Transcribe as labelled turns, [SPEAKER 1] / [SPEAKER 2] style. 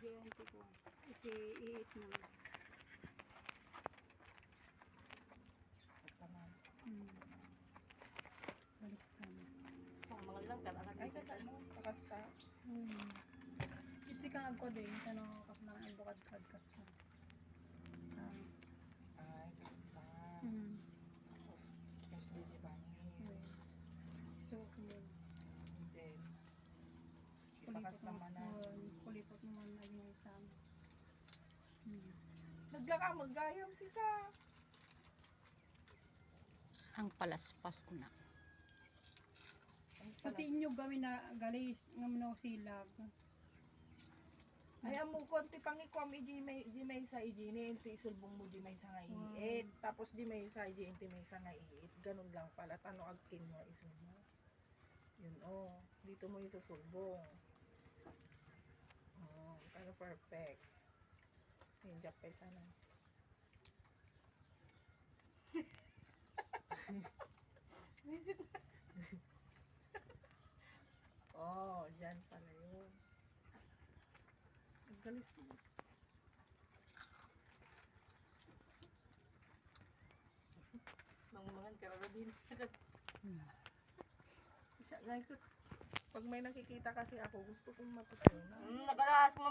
[SPEAKER 1] Diyan ko. Iti iit mo.
[SPEAKER 2] Basta man.
[SPEAKER 1] Hmm. Balik ka na.
[SPEAKER 3] Ang mga lang kan anak
[SPEAKER 2] Ay, kasi ano, kakasta.
[SPEAKER 1] Hmm. Iti ka agko din. Tanong ka na ang bukad-kad
[SPEAKER 2] Ipakas naman na.
[SPEAKER 1] Kulipot naman na yung isang. Hmm.
[SPEAKER 2] Naglaka, maggayam si ka.
[SPEAKER 3] Ang palaspas ko na.
[SPEAKER 1] Pati inyo gawin na galis. Nga mo silag.
[SPEAKER 2] Ay, amo konti pang ikwam iji may di may sa iji ni inti isulbong mo di may sa nga
[SPEAKER 1] Wow.
[SPEAKER 2] iit. Tapos di may sa iji inti may sa nga iit. Ganun lang pala. Tano agkin mo isulbong. Yun oh. Dito mo isusulbong. Oh, pero perfect. Yung job pa sana. Visit na. oh, dyan pala yun. Ang galis mo.
[SPEAKER 3] Nang mga karabin.
[SPEAKER 2] Siya, like, pag may nakikita kasi ako, gusto kong matutunan.
[SPEAKER 3] Nagalas mo